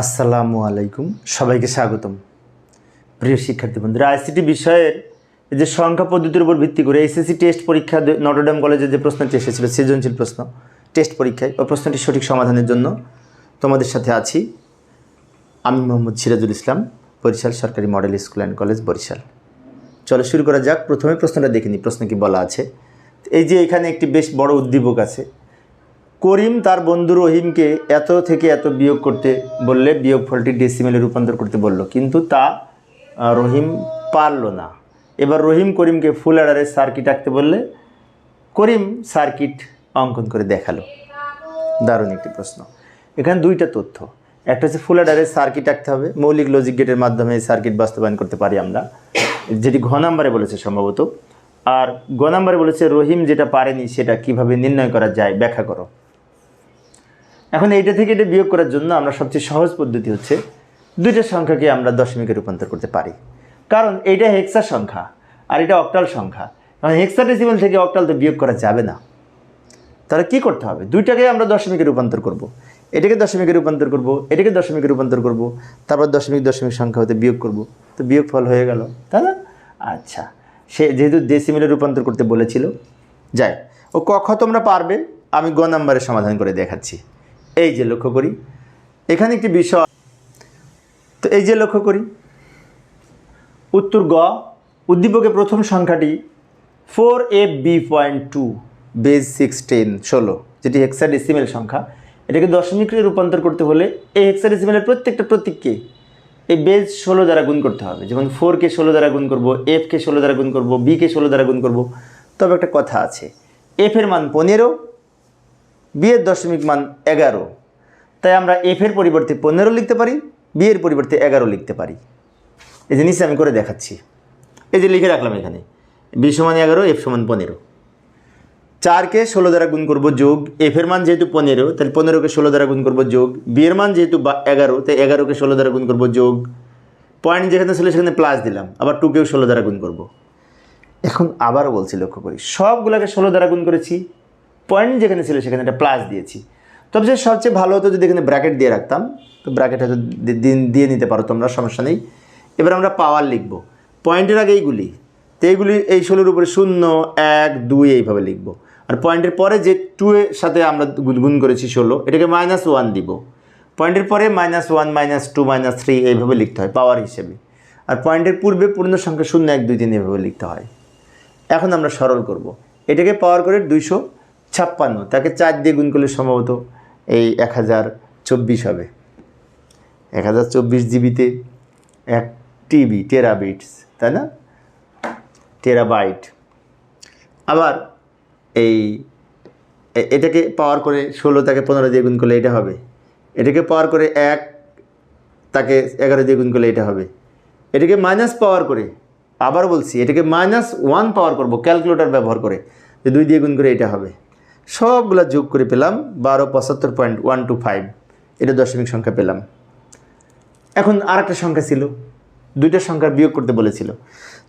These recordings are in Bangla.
আসসালামু আলাইকুম। সবাইকে স্বাগতম। প্রিয় শিক্ষার্থী বন্ধুরা, আইসিটি বিষয়ের যে সংখ্যা পদ্ধতির উপর ভিত্তি করে এসএসসি টেস্ট পরীক্ষা নটরডেম কলেজে যে প্রশ্নটি এসেছিল, সৃজনশীল প্রশ্ন, টেস্ট পরীক্ষায়, ওই প্রশ্নটি সঠিক সমাধানের জন্য তোমাদের সাথে আছি আমি মোহাম্মদ সিরাজুল ইসলাম, বরিশাল সরকারি model school and college Barishal. চলো শুরু করা যাক। প্রথমে প্রশ্নটা দেখে নিই, প্রশ্ন কি বলা আছে? এই যে এখানে একটি বেশ বড় উদ্দীপক আছে করিম তার বন্ধু রহিমকে এত থেকে এত বিয়োগ করতে বললে বিয়োগ ফলটি ডেসিমেলে রূপান্তর করতে বলল। কিন্তু তা রহিম পারল না। এবার রহিম করিমকে ফুল অ্যাডারের সার্কিট আঁকতে বললে, করিম সার্কিট অঙ্কন করে দেখাল। দারুণ একটি প্রশ্ন। এখানে দুইটা তথ্য। একটা হচ্ছে ফুল অ্যাডারের সার্কিট আঁকতে হবে। মৌলিক লজিক গেটের মাধ্যমে সার্কিট বাস্তবায়ন করতে পারি আমরা, যেটি ঘ নাম্বারে বলেছে সম্ভবত। আর গ নাম্বারে বলেছে, রহিম যেটা পারেনি সেটা কীভাবে নির্ণয় করা যায়, ব্যাখ্যা করো। এখন এইটা থেকে এটা বিয়োগ করার জন্য আমরা সবচেয়ে সহজ পদ্ধতি হচ্ছে দুইটা সংখ্যাকে আমরা দশমিকে রূপান্তর করতে পারি। কারণ এইটা হেক্সার সংখ্যা, আর এটা অক্টাল সংখ্যা। কারণ হেক্সা ডেসিমেল থেকে অক্টাল তো বিয়োগ করা যাবে না। তাহলে কি করতে হবে? দুইটাকে আমরা দশমিকে রূপান্তর করব। এটাকে দশমিকে রূপান্তর করব, এটাকে দশমিকে রূপান্তর করব, তারপর দশমিক দশমিক সংখ্যা হতে বিয়োগ করব। তো বিয়োগ ফল হয়ে গেল, তাই না? আচ্ছা সে যেহেতু ডেসিমেলে রূপান্তর করতে বলেছিল, যাই ও কখ তোমরা পারবে, আমি গ নাম্বারের সমাধান করে দেখাচ্ছি। এই যে লক্ষ্য করি, এখানে একটি বিষয়, তো এই যে লক্ষ্য করি, উত্তর গ উদ্দীপকে প্রথম সংখ্যাটি four F B point two base sixteen ষোলো, যেটি হেক্সাডেসিমেল সংখ্যা। এটাকে দশমিকে রূপান্তর করতে হলে এই হেক্সাডেসিমেলের প্রত্যেকটা প্রতীককে এই বেজ ষোলো দ্বারা গুণ করতে হবে। যেমন ফোরকে ষোলো দ্বারা গুণ করব এফকে ষোলো দ্বারা গুণ করব বিকে ষোলো দ্বারা গুণ করব। তবে একটা কথা আছে এফের মান পনেরো বিয়ের দশমিক মান এগারো। তাই আমরা এফের পরিবর্তে পনেরো লিখতে পারি বিয়ের পরিবর্তে এগারো লিখতে পারি। এই জিনিস আমি করে দেখাচ্ছি। এই যে লিখে রাখলাম এখানে বি সমান এগারো এফ সমান পনেরো। চারকে ষোলো দ্বারা গুণ করব যোগ এফের মান যেহেতু পনেরো, তাহলে পনেরোকে ষোলো দ্বারা গুণ করব যোগ। বিয়ের মান যেহেতু বা- এগারো, তাই এগারোকে ষোলো দ্বারা গুণ করব যোগ। পয়েন্ট যেখানে ছিল সেখানে প্লাস দিলাম, আবার টুকেও ষোলো দ্বারা গুণ করব। এখন আবারও বলছি লক্ষ্য করি, সবগুলোকে ষোলো দ্বারা গুণ করেছি পয়েন্ট যেখানে ছিল সেখানে একটা প্লাস দিয়েছি। তবে যে সবচেয়ে ভালো হতো যদি এখানে ব্র্যাকেট দিয়ে রাখতাম। তো ব্র্যাকেট হয়তো দি- দি- দিয়ে নিতে পারো, তোমরা সমস্যা নেই। এবার আমরা পাওয়ার লিখব। পয়েন্টের আগে এইগুলি। তো এইগুলি, এই ষোলোর উপরে শূন্য, এক, দুই এইভাবে লিখব। আর পয়েন্টের পরে যে টু এর সাথে আমরা গুণ করেছি ষোলো, এটাকে মাইনাস ওয়ান দিব। পয়েন্টের পরে minus one minus two minus three এইভাবে লিখতে হয়, পাওয়ার হিসেবে। আর পয়েন্টের পূর্বে পূর্ণ সংখ্যা শূন্য, এক, দুই, তিন এইভাবে লিখতে হয়। এখন আমরা সরল করব। এটাকে পাওয়ার করে দুইশো ছাপ্পান্ন, তাকে চার দিয়ে গুণ করলে সম্ভবত এই এক হাজার চব্বিশ হবে। এক হাজার চব্বিশ জিবিতে এক টিবি টেরাবিটস তাই না? টেরাবাইট। আবার এই এটাকে পাওয়ার করে ষোলো, তাকে পনেরো দিয়ে গুণ করলে এটা হবে। এটাকে পাওয়ার করে এক, তাকে এগারো দিয়ে গুণ করলে এটা হবে। এটাকে মাইনাস পাওয়ার করে, আবার বলছি, এটাকে মাইনাস ওয়ান পাওয়ার করব ক্যালকুলেটর ব্যবহার করে, যে দুই দিয়ে গুণ করে এটা হবে। সবগুলা যোগ করে পেলাম বারো পঁচাত্তর পয়েন্ট ওয়ান টু ফাইভ এটা দশমিক সংখ্যা পেলাম। এখন আর একটা সংখ্যা ছিল। দুইটা সংখ্যার বিয়োগ করতে বলেছিল।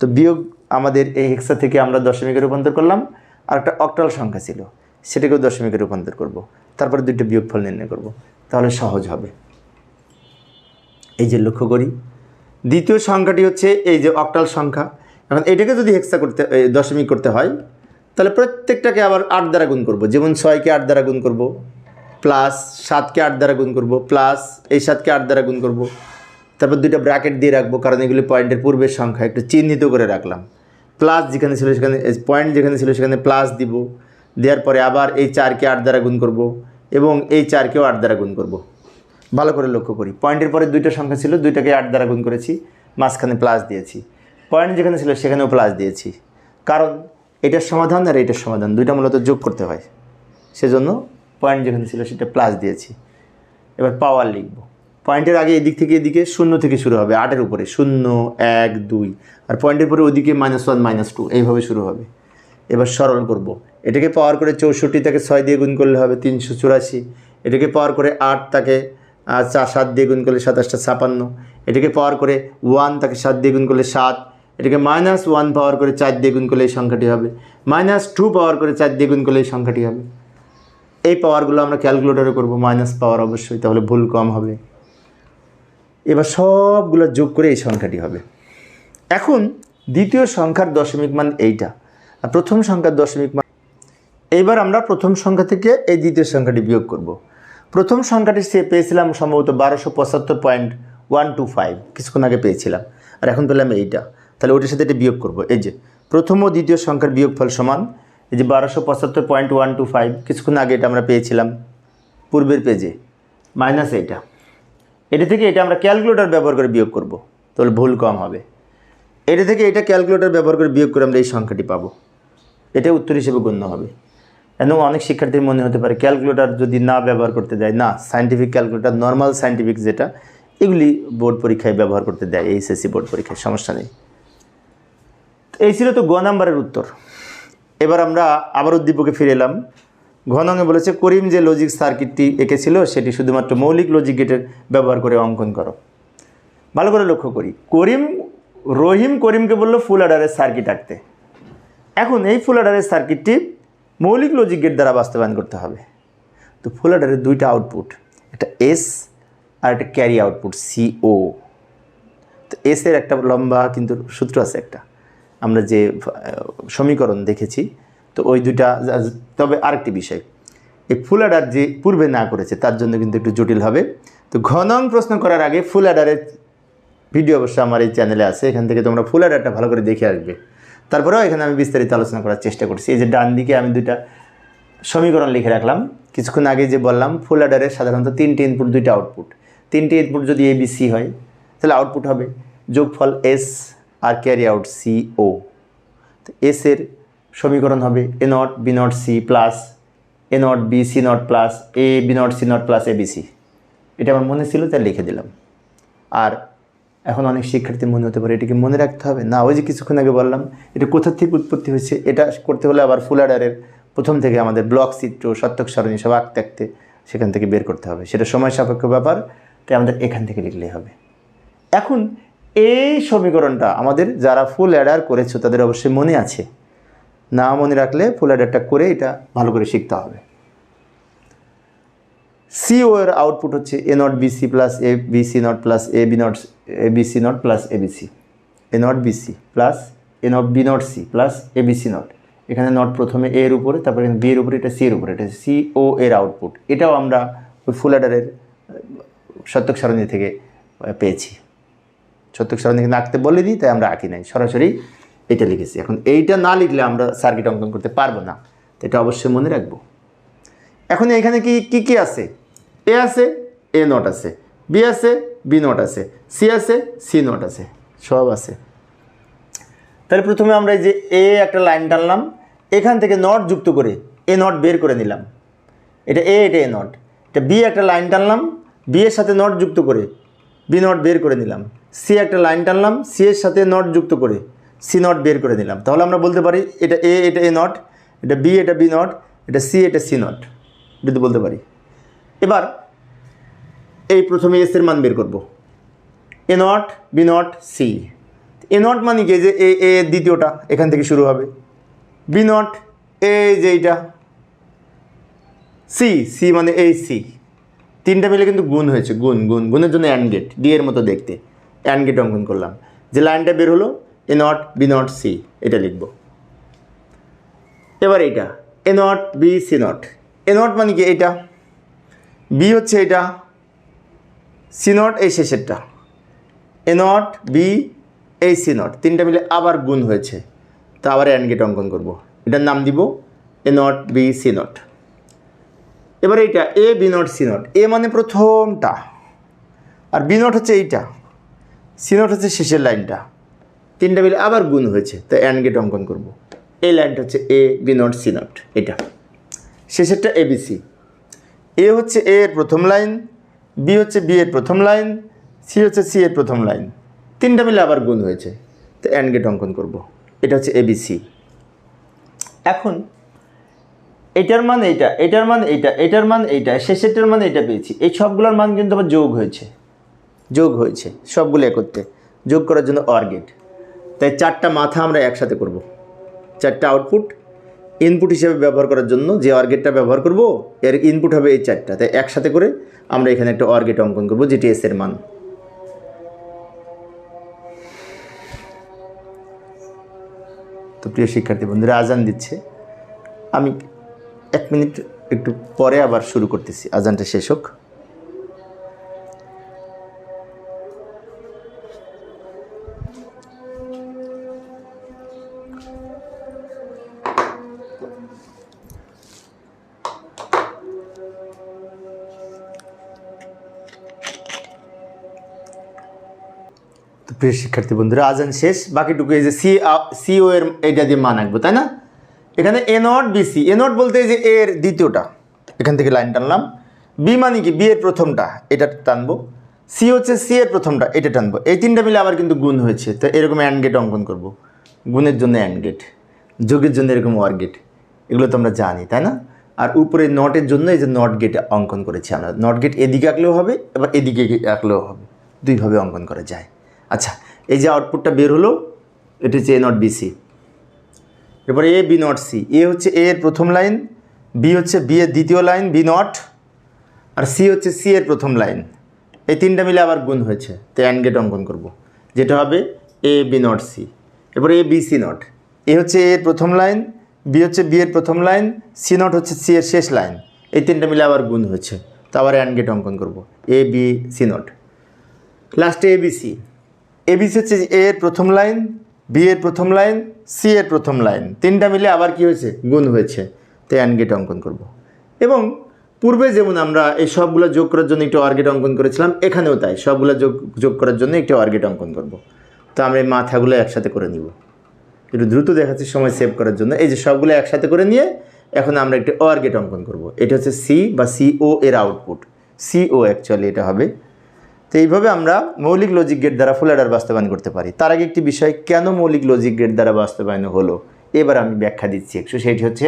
তো বিয়োগ আমাদের এই হেক্সা থেকে আমরা দশমিকে রূপান্তর করলাম। আর একটা অক্টাল সংখ্যা ছিল। সেটাকেও দশমিকে রূপান্তর করব। তারপরে দুইটা বিয়োগফল নির্ণয় করব। তাহলে সহজ হবে। এই যে লক্ষ্য করি। দ্বিতীয় সংখ্যাটি হচ্ছে এই যে অক্টাল সংখ্যা। এখন এটাকে যদি হেক্সা করতে দশমিক করতে হয় তাহলে প্রত্যেকটাকে আবার আট দ্বারা গুণ করব। যেমন ছয়কে আট দ্বারা গুণ করব প্লাস সাতকে আট দ্বারা গুণ করব প্লাস এই সাতকে আট দ্বারা গুণ করব। তারপর দুইটা ব্র্যাকেট দিয়ে রাখব, কারণ এগুলি পয়েন্টের পূর্বের সংখ্যা, একটু চিহ্নিত করে রাখলাম। প্লাস যেখানে ছিল সেখানে পয়েন্ট যেখানে ছিল সেখানে প্লাস দিব, দেওয়ার পরে আবার এই চারকে আট দ্বারা গুণ করব এবং এই চারকেও আট দ্বারা গুণ করব। ভালো করে লক্ষ্য করি, পয়েন্টের পরে দুইটা সংখ্যা ছিল, দুইটাকে আট দ্বারা গুণ করেছি, মাঝখানে প্লাস দিয়েছি। পয়েন্ট যেখানে ছিল সেখানেও প্লাস দিয়েছি। কারণ এটার সমাধান আর এটার সমাধান, দুইটা মূলত যোগ করতে হয়। সেজন্য পয়েন্ট যেখানে ছিল সেটা প্লাস দিয়েছি। এবার পাওয়ার লিখব। পয়েন্টের আগে এদিক থেকে এদিকে শূন্য থেকে শুরু হবে, আটের উপরে। শূন্য, এক, দুই। আর পয়েন্টের পরে ওদিকে মাইনাস ওয়ান মাইনাস টু এইভাবে শুরু হবে। এবার সরল করব। এটাকে পাওয়ার করে চৌষট্টি তাকে ছয় দিয়ে গুণ করলে হবে তিনশো চুরাশি। এটাকে পাওয়ার করে আট তাকে চা, সাত দিয়ে গুণ করলে সাতাশটা ছাপান্ন। এটাকে পাওয়ার করে ওয়ান তাকে সাত দিয়ে গুণ করলে সাত। এটাকে মাইনাস ওয়ান পাওয়ার করে চার দিয়ে গুণ করলে এই সংখ্যাটি হবে। মাইনাস টু পাওয়ার করে চার দিয়ে গুণ করলে এই সংখ্যাটি হবে। এই পাওয়ারগুলো আমরা ক্যালকুলেটরে করব মাইনাস পাওয়ার অবশ্যই, তাহলে ভুল কম হবে। এবার সবগুলো যোগ করে এই সংখ্যাটি হবে। এখন দ্বিতীয় সংখ্যার দশমিক মান এইটা। আর প্রথম সংখ্যার দশমিক মান এইবার আমরা প্রথম সংখ্যা থেকে এই দ্বিতীয় সংখ্যাটি বিয়োগ করব। প্রথম সংখ্যাটি সে পেয়েছিলাম সম্ভবত বারোশো পঁচাত্তর পয়েন্ট ওয়ান টু ফাইভ কিছুক্ষণ আগে পেয়েছিলাম। আর এখন পেলাম এইটা। তাহলে ওটার সাথে এটা বিয়োগ করব। এই যে প্রথম ও দ্বিতীয় সংখ্যার বিয়োগফল সমান, এই যে বারোশো পঁচাত্তর পয়েন্ট ওয়ান টু ফাইভ, কিছুক্ষণ আগে এটা আমরা পেয়েছিলাম, পূর্বের পেজে, মাইনাস এইটা। এটা থেকে এটা আমরা ক্যালকুলেটর ব্যবহার করে বিয়োগ করব, তাহলে ভুল কম হবে। এটা থেকে এটা ক্যালকুলেটর ব্যবহার করে বিয়োগ করে আমরা এই সংখ্যাটি পাবো। এটা উত্তর হিসেবে গণ্য হবে। এবং অনেক শিক্ষার্থীর মনে হতে পারে ক্যালকুলেটর যদি না ব্যবহার করতে দেয়, না সায়েন্টিফিক ক্যালকুলেটর নর্মাল সায়েন্টিফিক যেটা, এগুলি বোর্ড পরীক্ষায় ব্যবহার করতে দেয়, এইচএসসি বোর্ড পরীক্ষায়, সমস্যা নেই। এই ছিল তো গ নাম্বারের উত্তর। এবার আমরা আবার উদ্দীপকে ফিরে এলাম। ঘনঙে বলেছে, করিম যে লজিক সার্কিটটি এঁকেছিল, সেটি শুধুমাত্র মৌলিক লজিক গেটের ব্যবহার করে অঙ্কন করো। ভালো করে লক্ষ্য করি। করিম, রহিম করিমকে বলল ফুল অর্ডারের সার্কিট আঁকতে। এখন এই ফুল অর্ডারের সার্কিটটি মৌলিক লজিক গেট দ্বারা বাস্তবায়ন করতে হবে। তো ফুল অর্ডারের দুইটা আউটপুট একটা এস আর একটা ক্যারি আউটপুট সিও তো এসের একটা লম্বা কিন্তু সূত্র আছে একটা। আমরা যে সমীকরণ দেখেছি, তো ওই দুটা তবে আরেকটি বিষয়। এই ফুল অ্যাডার যে পূর্বে না করেছে, তার জন্য কিন্তু একটু জটিল হবে। তো ঘনং প্রশ্ন করার আগে ফুল অ্যাডারের ভিডিও অবশ্য আমার এই চ্যানেলে আছে, এখান থেকে তোমরা ফুল অ্যাডারটা ভালো করে দেখে আসবে। তারপরেও এখানে আমি বিস্তারিত আলোচনা করার চেষ্টা করছি। এই যে ডান দিকে আমি দুইটা সমীকরণ লিখে রাখলাম। কিছুক্ষণ আগে যে বললাম, ফুল অ্যাডারের সাধারণত তিনটি ইনপুট দুইটা আউটপুট তিনটে ইনপুট যদি এ বি সি হয়, তাহলে আউটপুট হবে যোগফল এস আর carry out C O S এর সমীকরণ হবে A not B not C plus A not B C not plus A B not C not plus A B C এটা আমার মনে ছিল, তাই লিখে দিলাম। আর এখন অনেক শিক্ষার্থী মনে হতে পারে, এটাকে মনে রাখতে হবে। না, ওই যে কিছুক্ষণ আগে বললাম, এটা কোথা থেকে উৎপত্তি হয়েছে, এটা করতে হলে আবার ফুল অ্যাডারের প্রথম থেকে আমাদের ব্লক চিত্র সত্যক সারণী সব আঁকতে আঁকতে সেখান থেকে বের করতে হবে। সেটা সময় সাপেক্ষ ব্যাপার, তাই আমাদের এখান থেকে লিখলেই হবে। এখন এই সমীকরণটা আমাদের যারা ফুল অ্যাডার করেছ, তাদের অবশ্যই মনে আছে। না মনে রাখলে ফুল অ্যাডারটা করে এটা ভালো করে শিখতে হবে। সিও এর আউটপুট হচ্ছে A not BC plus A BC not plus A B not A BC not plus A BC A not BC plus A not B not C plus A BC not এখানে নট প্রথমে এর উপরে, তারপরে এখানে বি এর উপরে, এটা সি এর উপরে, এটা সি ও এর আউটপুট এটাও আমরা ওই ফুল অ্যাডারের সত্যক সারণী থেকে পেয়েছি। সারণী কিন্তু আঁকতে বলে দিই, তাই আমরা আঁকি নাই। সরাসরি এটা লিখেছি। এখন এইটা না লিখলে আমরা সার্কিট অঙ্কন করতে পারব না। এটা অবশ্যই মনে রাখব। এখন এখানে কি কি কি আছে? এ আছে, এ নট আছে। বি আছে, বি নট আছে। সি আছে, সি নট আছে। সব আছে। তাহলে প্রথমে আমরা যে এ একটা লাইন টানলাম, এখান থেকে নট যুক্ত করে এ নট বের করে নিলাম। এটা এ এটা এ নট। এটা বি একটা লাইন টানলাম, বি এর সাথে নট যুক্ত করে বি নট বের করে নিলাম। সি একটা লাইন টানলাম, সি এর সাথে নট যুক্ত করে, সি নট বের করে নিলাম। তাহলে আমরা বলতে পারি এটা এ এটা এ নট এটা বি এটা বি নট এটা সি এটা সি নট তো বলতে পারি। এবার এই প্রথমে এস এর মান বের করব। A not B not C. A not মানে কি? যে এ এ, দ্বিতীয়টা এখান থেকে শুরু হবে। বি নট এ যে এইটা সি সি মানে এই সি। তিনটা মিলে কিন্তু গুণ হয়েছে, গুণ গুণ, গুণের জন্য অ্যান্ড গেট ডি এর মতো দেখতে। অ্যান্ড গেট অঙ্কন করলাম। যে লাইনটা বের হলো A not B not C এটা লিখব। এবার এইটা A not B C not A not মানে কি এইটা? বি হচ্ছে এটা সি নট এই শেষেরটা। এ নট বি এই সি নট তিনটা মিলে আবার গুণ হয়েছে। তা আবার অ্যান্ড গেট অঙ্কন করব। এটার নাম দিব A not B C not এবার এইটা A B not C not A মানে প্রথমটা। আর বি নট হচ্ছে এইটা। সি নট হচ্ছে শেষের লাইনটা। তিনটা মিলে আবার গুণ হয়েছে, তো অ্যান্ড গেট অঙ্কন করব। এই লাইনটা হচ্ছে A B not C not এটা। শেষেরটা এ বি সি এ হচ্ছে এ এর প্রথম লাইন বি হচ্ছে বি এর প্রথম লাইন সি হচ্ছে সি এর প্রথম লাইন। তিনটা মিলে আবার গুণ হয়েছে, তো অ্যান্ড গেট অঙ্কন করব। এটা হচ্ছে এবিসি এখন, এটার মান এইটা, এটার মান এইটা, এটার মান এইটা, শেষেরটার মান এইটা পেয়েছি। এই সবগুলোর মান কিন্তু আবার যোগ হয়েছে। যোগ হয়েছে, সবগুলো একত্রে। যোগ করার জন্য অর গেট তাই চারটা মাথা আমরা একসাথে করব। চারটা আউটপুট ইনপুট হিসেবে ব্যবহার করার জন্য যে অর্গেটটা ব্যবহার করব, এর ইনপুট হবে এই চারটা। তাই একসাথে করে আমরা এখানে একটা অর্গেট অঙ্কন করব, যেটি এসের মান। তো প্রিয় শিক্ষার্থী বন্ধুরা, আজান দিচ্ছে। আমি এক মিনিট একটু পরে আবার শুরু করতেছি। আজানটা শেষ হোক। প্রিয় শিক্ষার্থী বন্ধুরা আজান শেষ। বাকিটুকু এই যে সি সিও এর এটা দিয়ে মান আঁকবো, তাই না? এখানে A not B C A not বলতে যে এর দ্বিতীয়টা, এখান থেকে লাইন টানলাম। বি মানে কি? বি এর প্রথমটা, এটা টানবো। সি হচ্ছে সি এর প্রথমটা, এটা টানবো। এই তিনটা মিলে আবার কিন্তু গুণ হয়েছে। তো এরকম অ্যান্ড গেট অঙ্কন করব। গুণের জন্য অ্যান্ড গেট যোগের জন্য এরকম ওয়ার গেট এগুলো তো আমরা জানি, তাই না? আর উপরে নটের জন্য এই যে নট গেট অঙ্কন করেছি আমরা। নট গেট এদিকে আঁকলেও হবে, এবার এদিকে আঁকলেও হবে। দুইভাবে অঙ্কন করা যায়। আচ্ছা এই যে আউটপুটটা বের হলো, এটা হচ্ছে এ নট বিসি এরপরে A B not C A হচ্ছে এ এর প্রথম লাইন বি হচ্ছে বি এর দ্বিতীয় লাইন বি নট, আর সি হচ্ছে সি এর প্রথম লাইন। এই তিনটা মিলে আবার গুণ হয়েছে তো অ্যান্ড গেট অঙ্কন করব। যেটা হবে এ বি নট সি এরপরে A B C not A হচ্ছে এ এর প্রথম লাইন বি হচ্ছে বি এর প্রথম লাইন সি নট হচ্ছে সি এর শেষ লাইন। এই তিনটা মিলে আবার গুণ হয়েছে, তো আবার অ্যান্ড গেট অঙ্কন করব। A B C not. লাস্টে এবিসি এবিসি হচ্ছে এ এর প্রথম লাইন, বি এর প্রথম লাইন, সি এর প্রথম লাইন, তিনটা মিলে আবার কি হয়েছে? গুণ হয়েছে। তো অ্যান্ড গেট অঙ্কন করব। এবং পূর্বে যেমন আমরা এই সবগুলো যোগ করার জন্য একটু অর্গেট অঙ্কন করেছিলাম, এখানেও তাই, সবগুলো যোগ যোগ করার জন্য একটু অর্গেট অঙ্কন করব। তো আমরা এই মাথাগুলো একসাথে করে নিব। একটু দ্রুত দেখাচ্ছি, সময় সেভ করার জন্য। এই যে সবগুলো একসাথে করে নিয়ে এখন আমরা একটু অর্গেট অঙ্কন করব। এটা হচ্ছে সি বা সিও এর আউটপুট সিও অ্যাকচুয়ালি এটা হবে তো এইভাবে আমরা মৌলিক লজিক গেট দ্বারা ফুল অ্যাডার বাস্তবায়ন করতে পারি। তার আগে একটি বিষয়, কেন মৌলিক লজিক গেট দ্বারা বাস্তবায়ন হলো? এবার আমি ব্যাখ্যা দিচ্ছি একটু, সেটি হচ্ছে,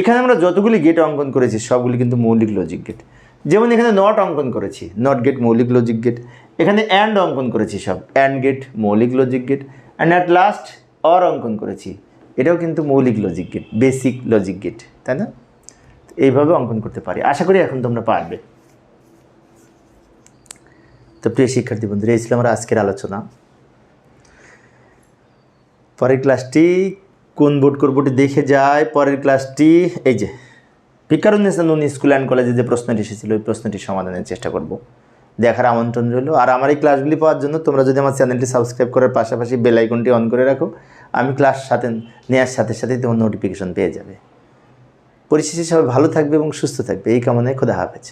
এখানে আমরা যতগুলি গেট অঙ্কন করেছি, সবগুলি কিন্তু মৌলিক লজিক গেট যেমন এখানে নট অঙ্কন করেছি নট গেট মৌলিক লজিক গেট এখানে অ্যান্ড অঙ্কন করেছি সব অ্যান্ড গেট মৌলিক logic gate and at last or অঙ্কন করেছি, এটাও কিন্তু মৌলিক logic gate basic logic gate তাই না? এইভাবে অঙ্কন করতে পারি। আশা করি এখন তোমরা পারবে। তো প্রিয় শিক্ষার্থী বন্ধুরা, এই ছিল আমার আজকের আলোচনা। পরের ক্লাসটি কোন বোর্ড করবোটি দেখে যায়, পরের ক্লাসটি এই যে ভিকারুন্নেসা নুন স্কুল অ্যান্ড কলেজে যে প্রশ্নটি এসেছিল, ওই প্রশ্নটি সমাধানের চেষ্টা করব। দেখার আমন্ত্রণ রইল। আর আমার এই ক্লাসগুলি পাওয়ার জন্য তোমরা যদি আমার চ্যানেলটি সাবস্ক্রাইব করার পাশাপাশি বেল আইকনটি অন করে রাখো, আমি ক্লাস সাথে নেওয়ার সাথে সাথেই তোমার নোটিফিকেশন পেয়ে যাবে। পরিশেষে সবাই ভালো থাকবে এবং সুস্থ থাকবে। এই কামনায় খোদা হাফেজ।